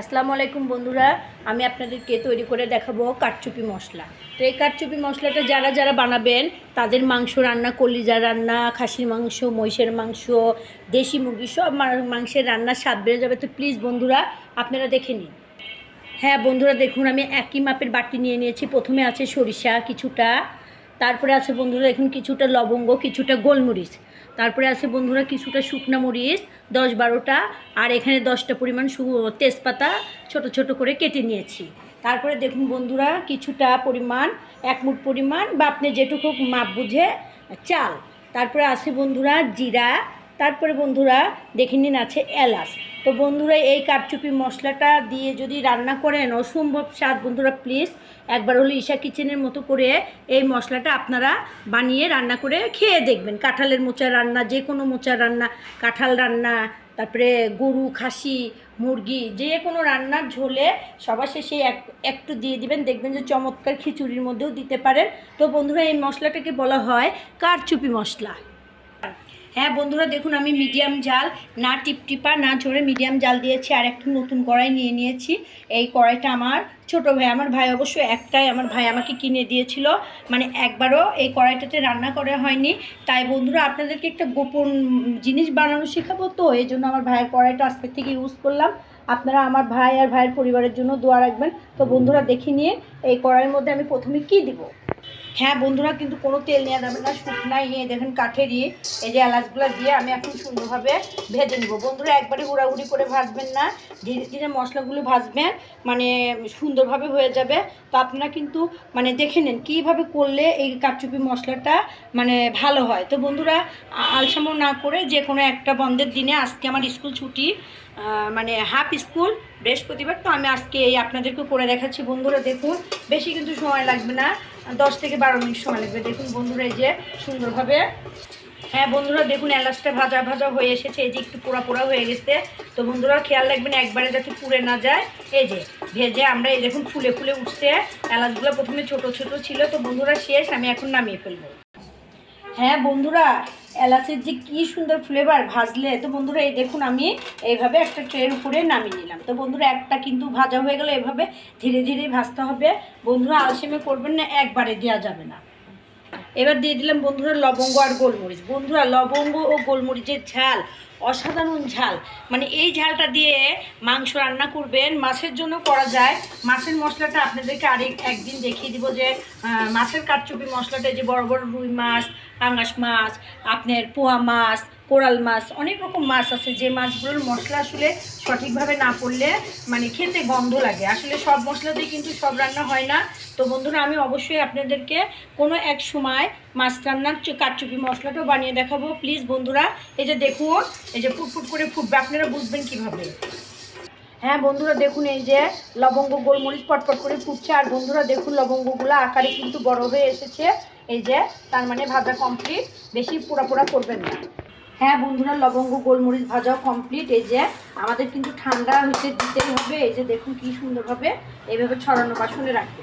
আসসালামু আলাইকুম বন্ধুরা, আমি আপনাদেরকে তৈরি করে দেখাবো কাটচুপি মশলা। তো এই কাটচুপি মশলাটা যারা যারা বানাবেন, তাদের মাংস রান্না, কলিজা রান্না, খাসির মাংস, মহিষের মাংস, দেশি মুরগি, সব মাংসের রান্নার স্বাদ বেড়ে যাবে। তো প্লিজ বন্ধুরা, আপনারা দেখে নিন। হ্যাঁ বন্ধুরা, দেখুন, আমি একই মাপের বাটি নিয়ে নিয়েছি। প্রথমে আছে সরিষা কিছুটা। তারপরে আছে বন্ধুরা এখন কিছুটা লবঙ্গ, কিছুটা গোলমরিচ। তারপরে আছে বন্ধুরা কিছুটা শুকনো মরিচ, দশ বারোটা, আর এখানে দশটা পরিমাণ তেজপাতা ছোট ছোট করে কেটে নিয়েছি। তারপরে দেখুন বন্ধুরা কিছুটা পরিমাণ, এক মুঠ পরিমাণ বা আপনি যেটুকু মাপ বুঝে চাল। তারপরে আছে বন্ধুরা জিরা তারপরে বন্ধুরা দেখে নিন আছে এলাচ। তো বন্ধুরা, এই কারচুপি মশলাটা দিয়ে যদি রান্না করেন, অসম্ভব স্বাদ। বন্ধুরা প্লিজ একবার হলো ঈশা কিচেনের মতো করে এই মশলাটা আপনারা বানিয়ে রান্না করে খেয়ে দেখবেন। কাঁঠালের মোচা রান্না, যে কোনো মোচা রান্না, কাঁঠাল রান্না, তারপরে গরু, খাসি, মুরগি, যে কোনো রান্নার ঝোলে সবার শেষে এক, একটু দিয়ে দিবেন। দেখবেন যে চমৎকার খিচুড়ির মধ্যেও দিতে পারেন। তো বন্ধুরা, এই মশলাটাকে বলা হয় কারচুপি মশলা। হ্যাঁ বন্ধুরা, দেখুন, আমি মিডিয়াম জাল, না টিপটিপা, না ঝরে মিডিয়াম জাল দিয়েছি, আর একটা নতুন কড়াই নিয়ে নিয়েছি। এই কড়াইটা আমার ছোট ভাই, আমার ভাই অবশ্য একটাই, আমার ভাই আমাকে কিনে দিয়েছিল। মানে একবারও এই কড়াইটাতে রান্না করা হয়নি। তাই বন্ধুরা, আপনাদেরকে একটা গোপন জিনিস বানানো শেখাবো তো, এই জন্য আমার ভাইয়ের কড়াইটা আজকে থেকে ইউজ করলাম। আপনারা আমার ভাই আর ভাইয়ের পরিবারের জন্য দোয়া রাখবেন। তো বন্ধুরা, দেখে নিয়ে এই কড়াইয়ের মধ্যে আমি প্রথমে কি দিব? হ্যাঁ বন্ধুরা, কিন্তু কোনো তেল নেওয়া যাবে না শুকনাই নিয়ে দেখেন কাঠেরই, এই যে এলাচগুলো দিয়ে আমি এখন সুন্দরভাবে ভেজে নেব। বন্ধুরা, একবারে হুড়াহুড়ি করে ভাজবেন না। ধীরে ধীরে মশলাগুলো ভাজবেন মানে সুন্দরভাবে হয়ে যাবে। তো আপনারা কিন্তু মানে দেখে নেন, কীভাবে করলে এই কাটচুপি মশলাটা মানে ভালো হয়। তো বন্ধুরা, আলসামো না করে যে কোনো একটা বন্ধের দিনে আজকে আমার স্কুল ছুটি মানে হাফ স্কুল, বৃহস্পতিবার। তো আমি আজকে এই আপনাদেরকে করে দেখাচ্ছি। বন্ধুরা, দেখুন, বেশি কিন্তু সময় লাগবে না। দশ থেকে বারো মিনিট সময় লাগবে। দেখুন বন্ধুরা, এই যে সুন্দরভাবে। হ্যাঁ বন্ধুরা, দেখুন এলাচটা ভাজা ভাজা হয়ে এসেছে। এই যে একটু পোড়া পোড়া হয়ে গেছে। তো বন্ধুরা, খেয়াল রাখবেন, একবারে যাতে পুড়ে না যায়। এই যে ভেজে আমরা এই দেখুন ফুলে ফুলে উঠছে। এলাচগুলো প্রথমে ছোট ছোট ছিল। তো বন্ধুরা, শেষ, আমি এখন নামিয়ে ফেলব। হ্যাঁ বন্ধুরা এলাচের যে কি সুন্দর ফ্লেভার ভাজলে, তো বন্ধুরা এই দেখুন আমি এইভাবে একটা ট্রের উপরে নামিয়ে নিলাম। তো বন্ধুরা একটা কিন্তু ভাজা হয়ে গেলে এভাবে ধীরে ধীরে ভাজতে হবে। বন্ধুরা আলসেমে করবেন না, একবারে দেওয়া যাবে না। এবার দিয়ে দিলাম বন্ধুরা লবঙ্গ আর গোলমরিচ। বন্ধুরা লবঙ্গ ও গোলমরিচের ঝাল অসাধারণ ঝাল। মানে এই ঝালটা দিয়ে মাংস রান্না করবেন। মাছের জন্য করা যায়। মাছের মশলাটা আপনাদেরকে আরেক একদিন দেখিয়ে দিব যে মাছের কাটচুপি মশলাটা যে বড় বড় রুই মাছ পাঙ্গাস মাছ, আপনার পোয়া মাছ কোরাল মাছ, অনেক রকম মাছ আছে। যে মাছগুলোর মশলা আসলে সঠিকভাবে না করলে মানে খেতে গন্ধ লাগে। আসলে সব মশলা দিয়ে কিন্তু সব রান্না হয় না। তো বন্ধুরা, আমি অবশ্যই আপনাদেরকে কোনো এক সময় মাছ রান্নার কাটচুপি মশলাটাও বানিয়ে দেখাবো। প্লিজ বন্ধুরা, এই যে দেখুন, এই যে ফুটফুট করে ফুটবে, আপনারা বুঝবেন কীভাবে। হ্যাঁ বন্ধুরা, দেখুন, এই যে লবঙ্গ গোলমরিচ পটপট করে ফুটছে। আর বন্ধুরা, দেখুন, লবঙ্গগুলো আকারে কিন্তু বড় হয়ে এসেছে। এই যে, তার মানে ভাজা কমপ্লিট বেশি পোড়া পোড়া করবেন না। হ্যাঁ বন্ধুরা, লবঙ্গ, গোলমরিচ ভাজাও কমপ্লিট এই যে আমাদের কিন্তু ঠান্ডা হচ্ছে দিতেই হবে। এই যে দেখুন কি সুন্দরভাবে এইভাবে ছড়ানো বাসনে রাখবে।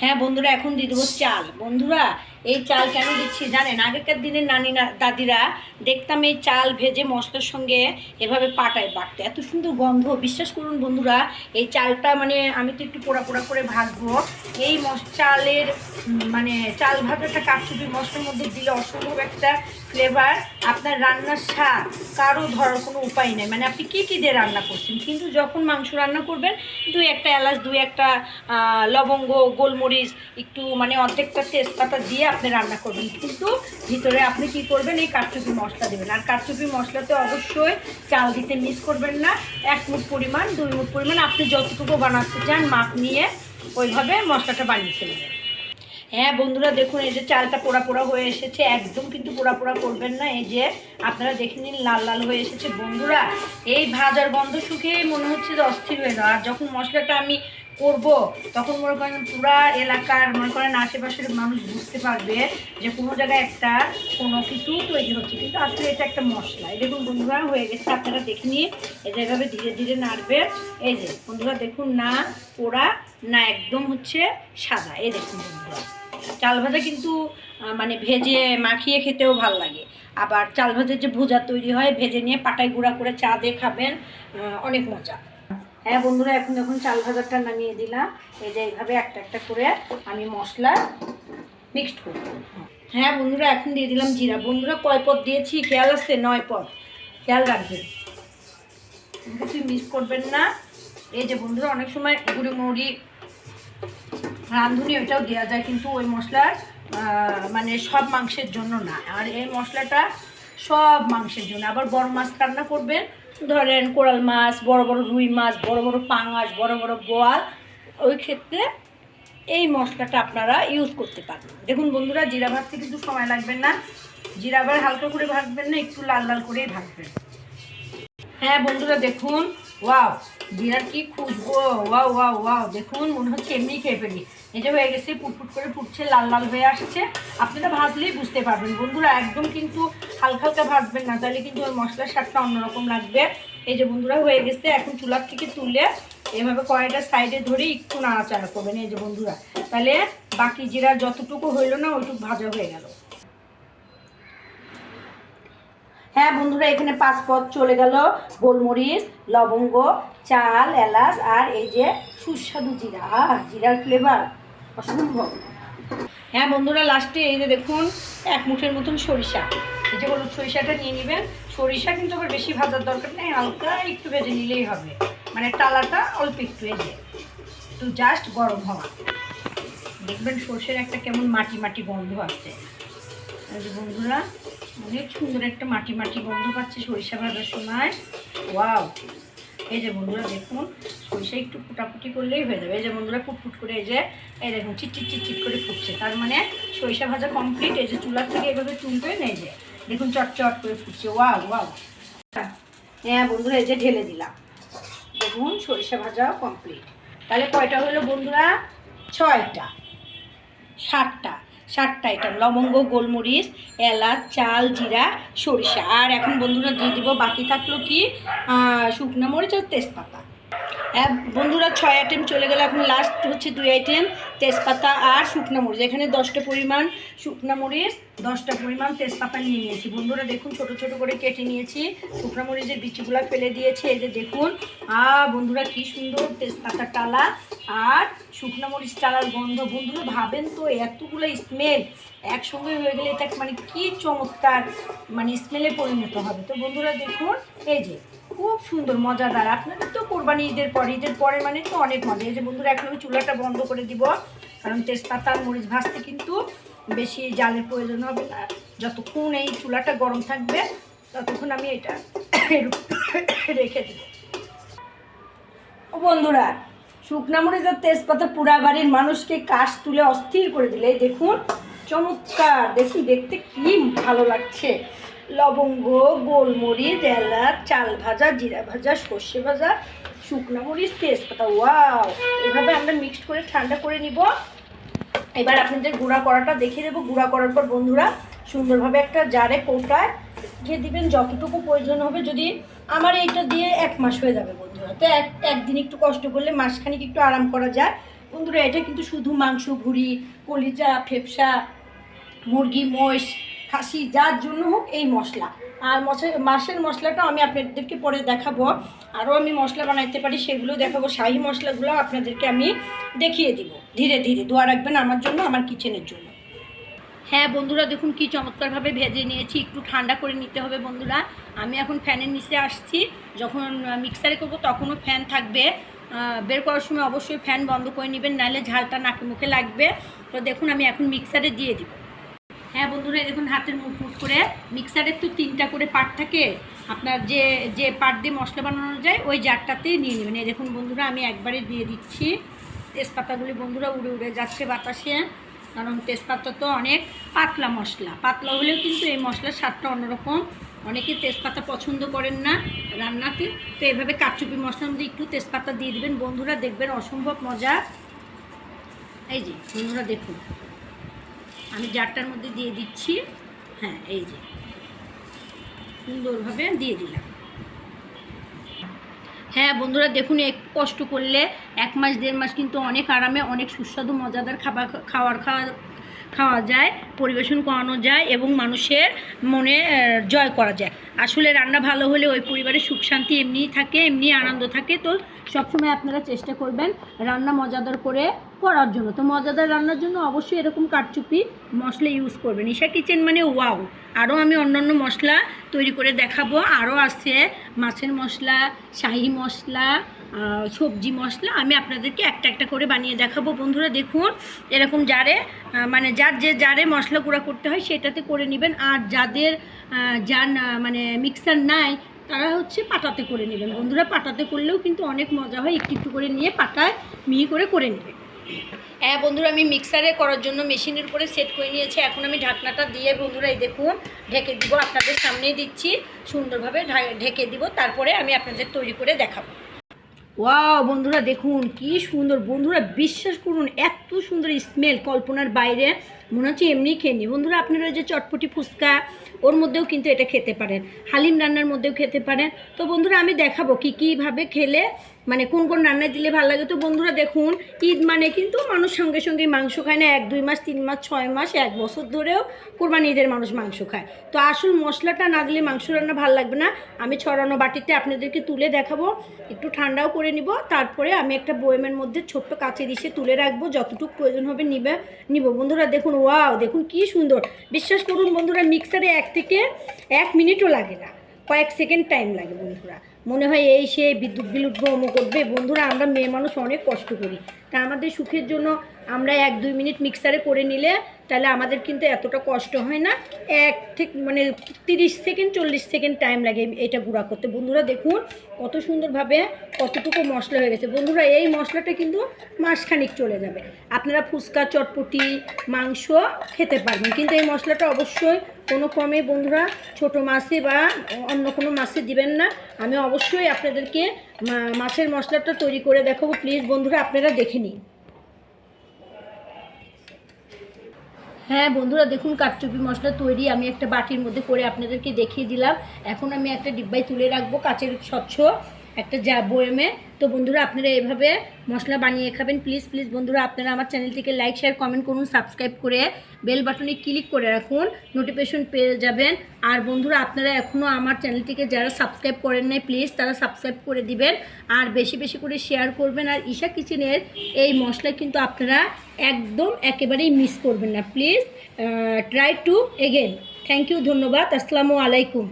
হ্যাঁ বন্ধুরা, এখন দিয়ে দেবো চাল। বন্ধুরা এই চাল কেন দিচ্ছি জানেন? আগেকার দিনের নানি দাদিরা দেখতাম এই চাল ভেজে মশলার সঙ্গে এভাবে পাটায় বাটতে। এত সুন্দর গন্ধ। বিশ্বাস করুন বন্ধুরা, এই চালটা মানে আমি তো একটু পোড়া পোড়া করে ভাজবো। এই চালের মানে চাল ভাজাটা কাটচুপি মশলার মধ্যে দিলে অসম্ভব একটা ফ্লেভার আপনার রান্নার স্বাদ কারও ধরার কোনো উপায় নেই। মানে আপনি কী কী দিয়ে রান্না করছেন? কিন্তু যখন মাংস রান্না করবেন, দুই একটা এলাচ, দুই একটা লবঙ্গ, গোলমরিচ, একটু মানে অর্ধেকটা তেজপাতা দিয়ে আপনি রান্না করবেন। কিন্তু ভিতরে আপনি কি করবেন, এই কাটচুপি মশলা দেবেন। আর কাটচুপি মশলাতে অবশ্যই চাল দিতে মিস করবেন না। এক মুঠ পরিমাণ, দুই মুঠ পরিমাণ আপনি যতটুকু বানাতে চান মাপ নিয়ে ওইভাবে মশলাটা বানিয়ে ফেলবেন। হ্যাঁ বন্ধুরা, দেখুন, এই যে চালটা পোড়া পোড়া হয়ে এসেছে। একদম কিন্তু পোড়া পোড়া করবেন না। এই যে আপনারা দেখে নিন, লাল লাল হয়ে এসেছে। বন্ধুরা, এই ভাজার গন্ধ শুকিয়ে মনে হচ্ছে যে অস্থির হয়ে যাওয়া আর যখন মশলাটা আমি করব, তখন মনে করেন পুরা এলাকার, মনে করেন আশেপাশের মানুষ বুঝতে পারবে যে কোনো জায়গায় একটা কোনো কিছু তৈরি হচ্ছে। কিন্তু আসলে এটা একটা মশলা। এই দেখুন বন্ধুরা, হয়ে গেছে, আপনারা দেখে নিন। এই যেভাবে ধীরে ধীরে নাড়বে। এই যে, বন্ধুরা, দেখুন না, পোড়া না একদম হচ্ছে সাদা। এই দেখুন বন্ধুরা, চাল ভাজা কিন্তু মানে ভেজে মাখিয়ে খেতেও ভালো লাগে। আবার চাল ভাজার যে ভুজা তৈরি হয়, ভেজে নিয়ে পাটায় গুঁড়া করে চা দিয়ে খাবেন অনেক মজা। হ্যাঁ বন্ধুরা, এখন যখন চাল ভাজাটা নামিয়ে দিলাম। এই যে এইভাবে একটা একটা করে আমি মশলা মিক্সড করব। হ্যাঁ বন্ধুরা, এখন দিয়ে দিলাম জিরা। বন্ধুরা, কয় পদ দিয়েছি? খেয়াল আছে? নয় পদ। খেয়াল রাখবেন। কিছু মিস করবেন না। এই যে বন্ধুরা, অনেক সময় গুঁড়ি মৌরি, রাঁধুনি, ওইটাও দেওয়া যায়, কিন্তু ওই মশলার মানে সব মাংসের জন্য না। আর এই মশলাটা সব মাংসের জন্য। আবার বড় মাছ রান্না করবেন ধরেন কোরাল মাছ, বড় বড় রুই মাছ, বড় বড় পাঙাশ, বড় বড় বোয়াল, ওই ক্ষেত্রে এই মশলাটা আপনারা ইউজ করতে পারেন দেখুন বন্ধুরা, জিরা ভাজতে কিন্তু সময় লাগবে না। জিরা আবার হালকা করে ভাজবেন না, একটু লাল লাল করেই ভাজবেন। হ্যাঁ বন্ধুরা, দেখুন, ওয়াও, জিরার কি খুশবো, ওয়াও ওয়াও ওয়াও, দেখুন, মনে হচ্ছে এমনি খেয়ে ফেলি। এটা হয়ে গেছে ফুটফুট করে ফুটছে, লাল লাল হয়ে আসছে। আপনারা ভাজলেই বুঝতে পারবেন। বন্ধুরা, একদম কিন্তু হালকা হালকা ভাজবেন না, তাহলে কিন্তু ওর মশলার স্বাদটা অন্যরকম লাগবে। এই যে বন্ধুরা, হয়ে গেছে। এখন চুলার থেকে তুলে এভাবে কড়াইটা সাইডে ধরে একটু নাড়াচাড়া করবেন। এই যে বন্ধুরা, তাহলে বাকি জিরা যতটুকু হইল না, ওইটুকু ভাজা হয়ে গেল। হ্যাঁ বন্ধুরা, এখানে পাঁচ পথ চলে গেল। গোলমরিচ, লবঙ্গ, চাল, এলাচ আর এই যে সুস্বাদু জিরা। জিরার ফ্লেভার অসম্ভব। হ্যাঁ বন্ধুরা লাস্টে এই যে দেখুন, এক মুঠের মতন সরিষা। এই যে হলুদ সরিষাটা নিয়ে নেবেন। সরিষা কিন্তু আবার বেশি ভাজার দরকার নেই, হালকা একটু ভেজে নিলেই হবে। মানে টালাটা অল্প একটু, এই যে। একটু জাস্ট গরম হওয়া। দেখবেন সর্ষের একটা কেমন মাটি মাটি গন্ধ এই বন্ধুরা, অনেক সুন্দর একটা মাটি মাটি গন্ধ পাচ্ছে সরিষা ভাজার সময়। ওয়াও! এই যে বন্ধুরা দেখুন, সরিষা একটু ফুটাফুটি করলেই হয়ে যাবে। এই যে বন্ধুরা ফুটফুট করে এই যে, এই দেখুন, চিটচিট চিটচিট করে ফুটছে। তার মানে সরিষা ভাজা কমপ্লিট এই যে চুলার থেকে এভাবে তুলবেন এই যে দেখুন চটচট করে ফুটছে। Wow wow. হ্যাঁ বন্ধুরা, এই যে ঢেলে দিলাম। দেখুন, সরিষা ভাজা কমপ্লিট তাহলে কয়টা হলো বন্ধুরা? ছয়টা ষাটটা ষাটটা আইটেম লবঙ্গ, গোলমরিচ, এলাচ, চাল, জিরা, সরিষা। আর এখন বন্ধুরা দিয়ে দিব, বাকি থাকল কি শুকনো মরিচ আর তেজপাতা। বন্ধুরা ছয় আইটেম চলে গেল, এখন লাস্ট হচ্ছে দুই আইটেম তেজপাতা আর শুকনো মরিচ। এখানে দশটা পরিমাণ শুকনো মরিচ, দশটা পরিমাণ তেজপাতা নিয়ে নিয়েছি। বন্ধুরা দেখুন, ছোট ছোট করে কেটে নিয়েছি, শুকনো মরিচের বিচিগুলো ফেলে দিয়েছি, এই যে দেখুন, আ, বন্ধুরা কি সুন্দর তেজপাতা টালা। আর শুকনো মরিচ চালার গন্ধ। বন্ধুরা, ভাবেন তো, এতগুলো স্মেল একসঙ্গে হয়ে গেলে এটা মানে কি চমৎকার মানে স্মেলে পরিণত হবে। তো বন্ধুরা, দেখুন, এই যে, খুব সুন্দর, মজাদার। আপনাদের তো কোরবানি ঈদের পরে ঈদের পরে মানে তো অনেক মজা। এই যে বন্ধুরা, এখন আমি চুলাটা বন্ধ করে দিব, কারণ তেজপাতা মরিচ ভাজতে কিন্তু বেশি জালের প্রয়োজন হবে না। যতক্ষণ এই চুলাটা গরম থাকবে, ততক্ষণ আমি এটা রেখে দেব। ও বন্ধুরা শুকনা মরিচ আর তেজপাতা পুরা বাড়ির মানুষকে কাশ তুলে অস্থির করে দিলে। দেখুন, চমৎকার। দেখুন, দেখতে কি ভালো লাগছে। লবঙ্গ, গোলমরিচ, এলাচ, চাল ভাজা, জিরা ভাজা, সর্ষে ভাজা শুকনো মরিচ তেজপাতা। ওয়াও! এভাবে আমরা মিক্সড করে ঠান্ডা করে নিব। এবার আপনাদের গুঁড়া করাটা দেখিয়ে দেবো। গুঁড়া করার পর বন্ধুরা, সুন্দরভাবে একটা জারে কৌটায় দিয়ে দিবেন। যতটুকু প্রয়োজন হবে, যদি আমার এইটা দিয়ে এক মাস হয়ে যাবে বন্ধুরা তো এক, একদিন একটু কষ্ট করলে মাসখানিক একটু আরাম করা যায়। বন্ধুরা, এটা কিন্তু শুধু মাংস, ভুড়ি, কলিজা, ফেপসা, মুরগি মোষ খাসি, যার জন্য হোক এই মশলা। আর মশা মাছের মশলাটা আমি আপনাদেরকে পরে দেখাবো। আরও আমি মশলা বানাইতে পারি সেগুলো দেখাবো। শাহি মশলাগুলো আপনাদেরকে আমি দেখিয়ে দিব। ধীরে ধীরে, দোয়া রাখবেন আমার জন্য, আমার কিচেনের জন্য। হ্যাঁ বন্ধুরা, দেখুন কি চমৎকারভাবে ভেজে নিয়েছি। একটু ঠান্ডা করে নিতে হবে বন্ধুরা। আমি এখন ফ্যানের নিচে আসছি। যখন মিক্সারে করব তখনও ফ্যান থাকবে। বের করার সময় অবশ্যই ফ্যান বন্ধ করে নেবেন, নাহলে ঝালটা নাকে মুখে লাগবে। তো দেখুন, আমি এখন মিক্সারে দিয়ে দিব। হ্যাঁ বন্ধুরা দেখুন হাতের মুখ মুখ করে। মিক্সারের তো তিনটা করে পাট থাকে। আপনার যে যে পাট দিয়ে মশলা বানানো যায়, ওই জারটাতেই নিয়ে নেবেন। এই দেখুন বন্ধুরা, আমি একবারে দিয়ে দিচ্ছি। তেজপাতাগুলি বন্ধুরা উড়ে উড়ে যাচ্ছে বাতাসে। কারণ তেজপাতা তো অনেক পাতলা মশলা। পাতলা হলেও কিন্তু এই মশলার স্বাদটা অন্যরকম। অনেকে তেজপাতা পছন্দ করেন না রান্নাতে। তো এভাবে কাচুপি মশলার মধ্যে একটু তেজপাতা দিয়ে দিবেন। বন্ধুরা, দেখবেন অসম্ভব মজা। এই যে, বন্ধুরা দেখুন। আমি জারটার মধ্যে দিয়ে দিচ্ছি। হ্যাঁ এই যে। সুন্দরভাবে দিয়ে দিলাম। হ্যাঁ বন্ধুরা দেখুন, একটু কষ্ট করলে এক মাস, দেড় মাস কিন্তু অনেক আরামে, অনেক সুস্বাদু, মজাদার খাবার খাওয়ার খাওয়া খাওয়া যায়, পরিবেশন করানো যায় এবং মানুষের মনে জয় করা যায়। আসলে রান্না ভালো হলে ওই পরিবারের সুখ শান্তি এমনিই থাকে এমনি আনন্দ থাকে। তো সবসময় আপনারা চেষ্টা করবেন রান্না মজাদার করে করার জন্য। তো মজাদার রান্নার জন্য অবশ্যই এরকম কাটচুপি মশলা ইউজ করবেন। ঈশা কিচেন মানে ওয়াও। আরও আমি অন্যান্য মশলা তৈরি করে দেখাবো। আরও আছে মাছের মশলা, শাহি মশলা সবজি মশলা আমি আপনাদেরকে একটা একটা করে বানিয়ে দেখাবো। বন্ধুরা দেখুন এরকম আহ, মানে যার যে জারে মশলা গুঁড়া করতে হয় সেটাতে করে নেবেন। আর যাদের যার মানে মিক্সার নাই তারা হচ্ছে পাটাতে করে নেবেন। বন্ধুরা পাটাতে করলেও কিন্তু অনেক মজা হয় একটু একটু করে নিয়ে পাটায় মিহি করে করে নেবেন হ্যাঁ বন্ধুরা আমি মিক্সারে করার জন্য মেশিনের উপরে সেট করে নিয়েছি। এখন আমি ঢাকনাটা দিয়ে বন্ধুরা এই দেখুন ঢেকে দিব আপনাদের সামনেই দিচ্ছি। সুন্দরভাবে ঢেকে দিব তারপরে আমি আপনাদের তৈরি করে দেখাবো। ওয়াও, বন্ধুরা দেখুন, কি সুন্দর। বন্ধুরা বিশ্বাস করুন, এত সুন্দর স্মেল কল্পনার বাইরে। মনে হচ্ছে এমনি খেয়ে বন্ধুরা, আপনারা যে চটপটি ফুচকা, ওর মধ্যেও কিন্তু এটা খেতে পারেন। হালিম রান্নার মধ্যেও খেতে পারেন। তো বন্ধুরা, আমি দেখাবো কী, কীভাবে খেলে মানে কোন কোন রান্নায় দিলে ভালো লাগে? তো বন্ধুরা দেখুন, ঈদ মানে কিন্তু মানুষ সঙ্গে সঙ্গে মাংস খায় না, এক, দুই মাস, তিন মাস, ছয় মাস, এক বছর ধরেও কোরবানি ঈদের মানুষ মাংস খায়। তো আসল মশলাটা না দিলে মাংস রান্না ভালো লাগবে না। আমি ছড়ানো বাটিতে আপনাদেরকে তুলে দেখাবো, একটু ঠান্ডাও করে নিব, তারপরে আমি একটা বয়েমের মধ্যে ছোট্ট কাচের দিশে তুলে রাখব, যতটুকু প্রয়োজন হবে নিবে, নিব। বন্ধুরা দেখুন, ওয়াও, দেখুন কি সুন্দর। বিশ্বাস করুন বন্ধুরা, মিক্সারে এক থেকে এক মিনিটও লাগে না, কয়েক সেকেন্ড টাইম লাগে বন্ধুরা। মনে হয় এই সে বিদ্যুৎ বিল উঠবো উঠবে বন্ধুরা, আমরা মেয়ে মানুষ অনেক কষ্ট করি। তা আমাদের সুখের জন্য আমরা এক দুই মিনিট মিক্সারে করে নিলে তাহলে আমাদের কিন্তু এতটা কষ্ট হয় না। এক থেকে মানে তিরিশ সেকেন্ড চল্লিশ সেকেন্ড টাইম লাগে এটা গুঁড়া করতে। বন্ধুরা, দেখুন কত সুন্দরভাবে কতটুকু মশলা হয়ে গেছে। বন্ধুরা, এই মশলাটা কিন্তু মাসখানিক চলে যাবে। আপনারা ফুচকা, চটপটি, মাংস খেতে পারবেন। কিন্তু এই মশলাটা অবশ্যই কোনো ক্রমে বন্ধুরা ছোট মাছে বা অন্য কোনো মাছে দিবেন না। আমি অবশ্যই আপনাদেরকে মাছের মশলাটা তৈরি করে দেখাবো। প্লিজ বন্ধুরা, আপনারা দেখে নিন। হ্যাঁ বন্ধুরা, দেখুন কাঠচুপি মশলা তৈরি। আমি একটা বাটির মধ্যে করে আপনাদেরকে দেখিয়ে দিলাম। এখন আমি একটা ডিব্বায় তুলে রাখব কাচের স্বচ্ছ একটা যা বয়েমে। তো বন্ধুরা, আপনারা এভাবে মশলা বানিয়ে খাবেন প্লিজ প্লিজ বন্ধুরা, আপনারা আমার চ্যানেলটিকে লাইক শেয়ার কমেন্ট করুন সাবস্ক্রাইব করে বেল বাটনে ক্লিক করে রাখুন নোটিফিকেশন পেয়ে যাবেন। আর বন্ধুরা, আপনারা এখনও আমার চ্যানেলটিকে যারা সাবস্ক্রাইব করেন নাই প্লিজ তারা সাবস্ক্রাইব করে দিবেন। আর বেশি বেশি করে শেয়ার করবেন। আর ঈশা কিচেনের এই মশলা কিন্তু আপনারা একদম একেবারেই মিস করবেন না please try to again thank you ধন্যবাদ, আসসালামু আলাইকুম।